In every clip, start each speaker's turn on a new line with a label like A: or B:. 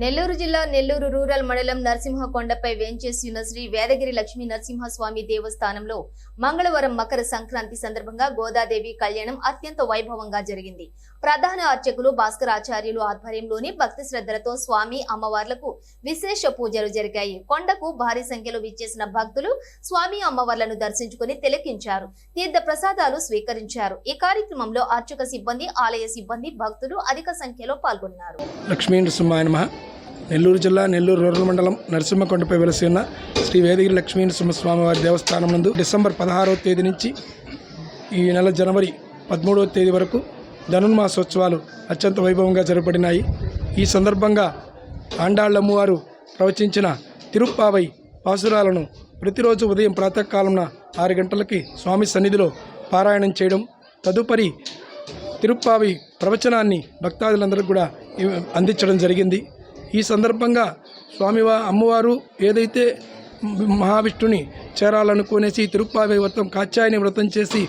A: నెల్లూరు జిల్లా నెల్లూరు రూరల్ మండలం నరసింహకొండపై వేంచేసి ఉన్న శ్రీ వేదగిరి లక్ష్మీ నరసింహస్వామి దేవస్థానంలో మంగళవారం మకర సంక్రాంతి సందర్భంగా గోదాదేవి కళ్యాణం అత్యంత వైభవంగా జరిగింది. ప్రధాన అర్చకులు భాస్కరాచార్యులు ఆధ్వర్యంలోని భక్తి శ్రద్ధలతో స్వామి అమ్మవార్లకు విశేష పూజలు జరిగాయి. కొండకు భారీ సంఖ్యలో విచ్చేసిన భక్తులు స్వామి అమ్మవార్లను దర్శించుకుని తిలకించారు. తీర్థ ప్రసాదాలు స్వీకరించారు. ఈ కార్యక్రమంలో అర్చక సిబ్బంది ఆలయ సిబ్బంది భక్తులు అధిక సంఖ్యలో పాల్గొన్నారు.
B: లక్ష్మీ నరసింహాయ నెల్లూరు జిల్లా నెల్లూరు రూరల్ మండలం నరసింహకొండపై వెలసి ఉన్న శ్రీ వేదగిరి లక్ష్మీ నరసింహస్వామి వారి దేవస్థానం నందు డిసెంబర్ పదహారవ తేదీ నుంచి ఈ నెల జనవరి పదమూడవ తేదీ వరకు ధనుర్మాసోత్సవాలు అత్యంత వైభవంగా జరపబడినాయి. ఈ సందర్భంగా ఆండాళ్ళమ్మవారు ప్రవచించిన తిరుప్పావై పాసురాలను ప్రతిరోజు ఉదయం ప్రాతకాలంన ఆరు గంటలకి స్వామి సన్నిధిలో పారాయణం చేయడం తదుపరి తిరుప్పావి ప్రవచనాన్ని భక్తాదులందరికీ కూడా అందించడం జరిగింది. ఈ సందర్భంగా స్వామివా అమ్మవారు ఏదైతే మహావిష్ణుని చేరాలనుకునేసి తిరుప్పావి వ్రతం కాత్యాయని వ్రతం చేసి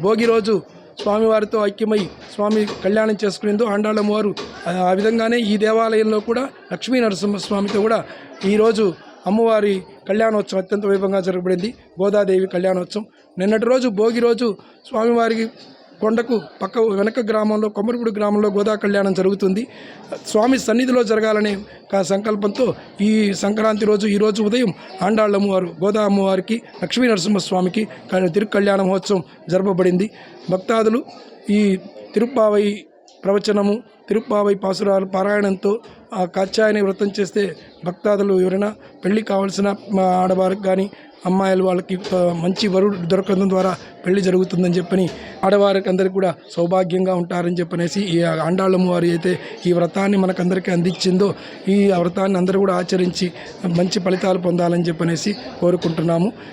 B: భోగి రోజు స్వామివారితో ఐక్యమై స్వామి కళ్యాణం చేసుకునేందు ఆండాళ్ళమ్మవారు ఆ ఆ విధంగానే ఈ దేవాలయంలో కూడా లక్ష్మీ నరసింహస్వామితో కూడా ఈరోజు అమ్మవారి కళ్యాణోత్సవం అత్యంత వైభవంగా జరగబడింది. గోదాదేవి కళ్యాణోత్సవం. నిన్నటి రోజు భోగి రోజు స్వామివారికి కొండకు పక్క వెనక గ్రామంలో కొమ్మరిపూడి గ్రామంలో గోదా కళ్యాణం జరుగుతుంది. స్వామి సన్నిధిలో జరగాలనే సంకల్పంతో ఈ సంక్రాంతి రోజు ఈరోజు ఉదయం ఆండాళ్ళ అమ్మవారు గోదా అమ్మవారికి లక్ష్మీ నరసింహస్వామికి తిరుకళ్యాణ మహోత్సవం జరపబడింది. భక్తాదులు ఈ తిరుప్పావై ప్రవచనము తిరుప్పావై పాసురాలు పారాయణంతో ఆ కాత్యాయని వ్రతం చేస్తే భక్తాదులు ఎవరైనా పెళ్ళి కావాల్సిన మా ఆడవారికి కానీ అమ్మాయిలు వాళ్ళకి మంచి వరుడు దొరకడం ద్వారా పెళ్ళి జరుగుతుందని చెప్పని ఆడవారికి అందరికీ కూడా సౌభాగ్యంగా ఉంటారని చెప్పనేసి ఈ ఆండాళ్ళమ్మ వారు అయితే ఈ వ్రతాన్ని మనకందరికీ అందించిందో ఈ వ్రతాన్ని అందరూ కూడా ఆచరించి మంచి ఫలితాలు పొందాలని చెప్పనేసి కోరుకుంటున్నాము.